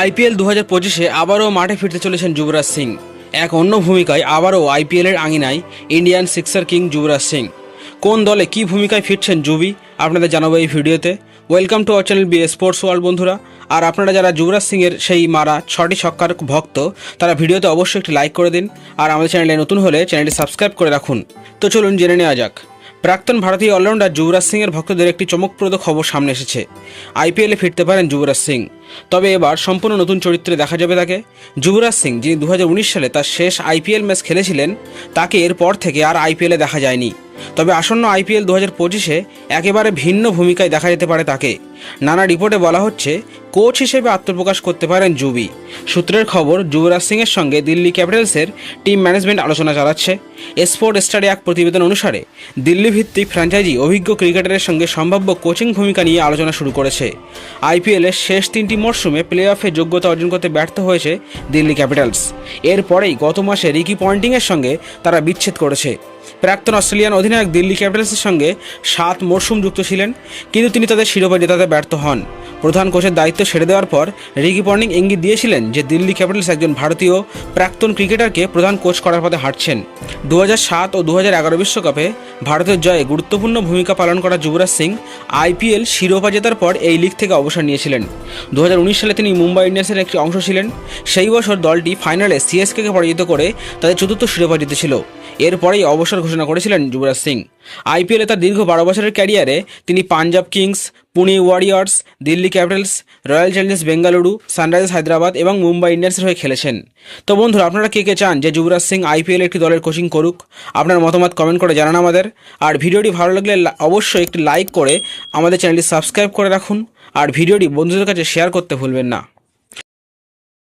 IPL দু হাজার পঁচিশে আবারও মাঠে ফিরতে চলেছেন যুবরাজ সিং। এক অন্য ভূমিকায় আবারও আইপিএলের আঙিনায় Indian sixer king Yuvraj Singh. কোন দলে কী ভূমিকায় ফিরছেন যুবি, আপনাদের জানাব এই ভিডিওতে। Welcome to our channel B sports world বন্ধুরা। আর আপনারা যারা যুবরাজ সিংয়ের সেই মারা ছটি ছক্কার ভক্ত, তারা ভিডিওতে অবশ্যই একটি লাইক করে দিন। আর আমাদের চ্যানেলে নতুন হলে চ্যানেলটি সাবস্ক্রাইব করে রাখুন। তো চলুন জেনে নেওয়া যাক। প্রাক্তন ভারতীয় অলরাউন্ডার যুবরাজ সিংয়ের ভক্তদের একটি চমকপ্রদ খবর সামনে এসেছে। আইপিএলে ফিরতে পারেন যুবরাজ সিং। তবে এবার সম্পূর্ণ নতুন চরিত্রে দেখা যাবে তাকে। যুবরাজ সিং, যিনি দু হাজার উনিশ সালে তার শেষ আইপিএল ম্যাচ খেলেছিলেন, তাকে এরপর থেকে আর আইপিএলে দেখা যায়নি। তবে আসন্ন আইপিএল দু হাজার পঁচিশে একেবারে ভিন্ন ভূমিকায় দেখা যেতে পারে তাকে। নানা রিপোর্টে বলা হচ্ছে, কোচ হিসেবে আত্মপ্রকাশ করতে পারেন জুবি। সূত্রের খবর, যুবরাজ সিংয়ের সঙ্গে দিল্লি ক্যাপিটালসের টিম ম্যানেজমেন্ট আলোচনা চালাচ্ছে। স্পোর্ট স্টারে এক প্রতিবেদন অনুসারে দিল্লি ভিত্তিক ফ্র্যাঞ্চাইজি অভিজ্ঞ ক্রিকেটারের সঙ্গে সম্ভাব্য কোচিং ভূমিকা নিয়ে আলোচনা শুরু করেছে। আইপিএলের শেষ তিনটি মরশুমে প্লে অফে যোগ্যতা অর্জন করতে ব্যর্থ হয়েছে দিল্লি ক্যাপিটালস। এরপরেই গত মাসে রিকি পয়েন্টিংয়ের সঙ্গে তারা বিচ্ছেদ করেছে। প্রাক্তন অস্ট্রেলিয়ান অধিনায়ক দিল্লি ক্যাপিটালসের সঙ্গে সাত মরশুম যুক্ত ছিলেন, কিন্তু তিনি তাদের শিরোপা জেতাতে ব্যর্থ হন। প্রধান কোচের দায়িত্ব ছেড়ে দেওয়ার পর রিকি পন্ডিং ইঙ্গিত দিয়েছিলেন যে দিল্লি ক্যাপিটালস একজন ভারতীয় প্রাক্তন ক্রিকেটারকে প্রধান কোচ করার পথে হাঁটছেন। দু সাত ও দু এগারো বিশ্বকাপে ভারতের জয়ে গুরুত্বপূর্ণ ভূমিকা পালন করা যুবরাজ সিং আইপিএল শিরোপা জেতার পর এই লিগ থেকে অবসর নিয়েছিলেন। দু হাজার উনিশ সালে তিনি মুম্বাই ইন্ডিয়ান্সের একটি অংশ ছিলেন। সেই বছর দলটি ফাইনালে সিএসকেকে পরাজিত করে তাদের চতুর্থ শিরোপা জিতেছিল। এরপরেই অবসর ঘোষণা করেছিলেন যুবরাজ সিং। আইপিএলে তার দীর্ঘ বারো বছরের ক্যারিয়ারে তিনি Punjab Kings Pune Warriors Delhi Capitals Royal Challengers Bengaluru Sunrisers Hyderabad এবং মুম্বাই ইন্ডিয়ান্সের হয়ে খেলেছেন। তো বন্ধুরা, আপনারা কে কে চান যে যুবরাজ সিং আইপিএল একটি দলের কোচিং করুক, আপনার মতামত কমেন্ট করে জানান আমাদের। আর ভিডিওটি ভালো লাগলে অবশ্যই একটি লাইক করে আমাদের চ্যানেলটি সাবস্ক্রাইব করে রাখুন। আর ভিডিওটি বন্ধুদের কাছে শেয়ার করতে ভুলবেন না।